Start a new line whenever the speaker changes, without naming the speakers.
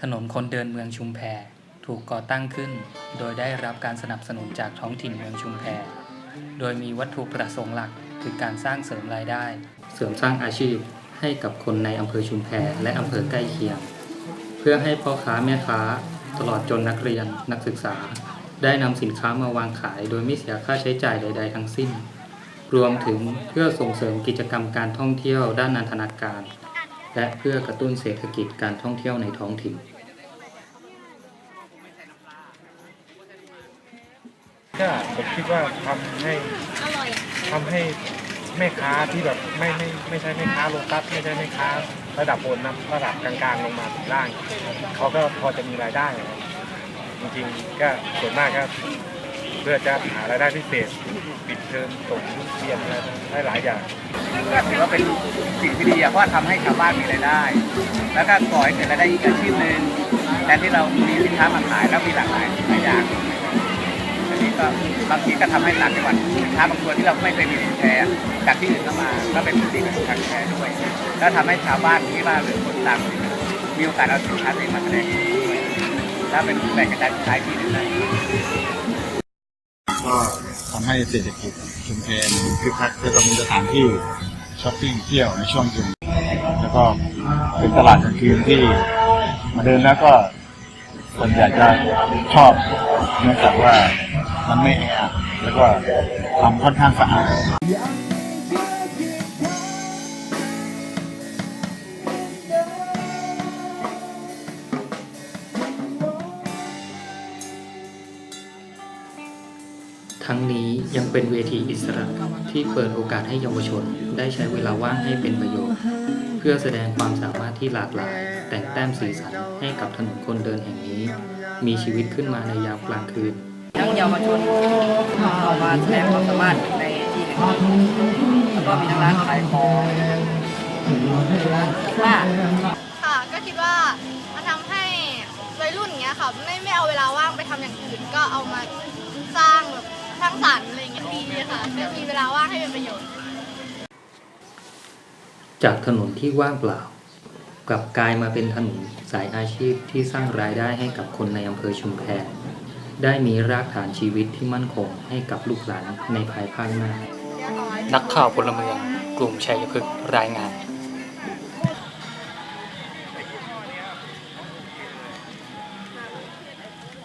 ถนนคนเดินเมืองชุมแพถูกก่อตั้งขึ้น โดยได้รับการสนับสนุนจากท้องถิ่นเมืองชุมแพ โดยมีวัตถุประสงค์หลักคือการสร้างเสริมรายได้ เสริมสร้างอาชีพให้กับคนในอำเภอชุมแพและอำเภอใกล้เคียง เพื่อให้พ่อค้าแม่ค้า ตลอดจนนักเรียนนักศึกษา ได้นำสินค้ามาวางขาย โดยไม่เสียค่าใช้จ่ายใด ๆ ทั้งสิ้น รวมถึงเพื่อส่งเสริมกิจกรรมการท่องเที่ยวด้านนันทนาการ และเพื่อกระตุ้นเศรษฐกิจการท่องเที่ยวในท้องถิ่น
ก็ผมคิดว่าทำให้ทำให้แม่ค้าที่แบบไม่ไม่ไม่ใช่แม่ค้าโลตัสไม่ใช่แม่ค้า ระดับบนนะระดับกลางๆลงมาถึงล่างเขาก็พอจะมีรายได้นะครับจริงๆก็ส่วนมากก็ เพื่อจะหารายได้พิเศษ ปิดเทอมส่งลูกเรียนอะไรได้หลายอย่าง
ก็ถือว่าเป็นสิ่งที่ดีอะเพราะว่าทำให้ชาวบ้านมีรายได้ แล้วก็ก่อให้เกิดรายได้อีกอาชีพหนึ่งแทนที่เรามีสินค้ามาขายแล้วมีหลากหลายหลายอย่างอันนี้ก็บางทีก็ทำให้ต่างจังหวัดสินค้าบางตัวที่เราไม่เคยมีสินแพรจากที่อื่นเข้ามาก็เป็นผลดีกับทางแพรด้วยแล้วทำให้ชาวบ้านที่บ้านหรือคนต่างมีโอกาสเอาสินค้าตัวเองมาแสดงถ้าเป็นแบ่งกระจายขายที่หนึ่งได้
ก็ทำให้เศรษฐกิจชุมแพมันคึกคักก็ต้องมีสถานที่ช้อปปิ้งเที่ยวในช่วงเย็นแล้วก็เป็นตลาดกลางคืนที่มาเดินแล้วก็ส่วนใหญ่จะชอบเนื่องจากว่ามันไม่แออัดแล้วก็ทำค่อนข้างสะอาด
ทั้งนี้ยังเป็นเวทีอิสระที่เปิดโอกาสให้เยาวชน ได้ใช้เวลาว่างให้เป็นประโยชน์ เพื่อแสดงความสามารถที่หลากหลาย แต่งแต้มสีสันให้กับถนนคนเดินแห่งนี้ มีชีวิตขึ้นมาในยามกลางคืน
ทั้งเยาวชนออกมาแสดงความสามารถในที่หนึ่งแล้วก็มีทั้งร้านขายของว่า
ค่ะก็คิดว่ามันทำให้วัยรุ่นอย่างเงี้ยค่ะไม่ไม่เอาเวลาว่างไปทำอย่างอื่นก็เอามาสร้างแบบส ร้างสรรค์อะไรอย่างเงี้ยดีค่ะก็มีเวลาว่างให้เป็นประโยชน์
จากถนนที่ว่างเปล่า กลับกลายมาเป็นถนนสายอาชีพที่สร้างรายได้ให้กับคนในอำเภอชุมแพได้มีรากฐานชีวิตที่มั่นคงให้กับลูกหลานในภายภาคหน้า นักข่าวพลเมือง กลุ่มชัยพฤกษ์รายงาน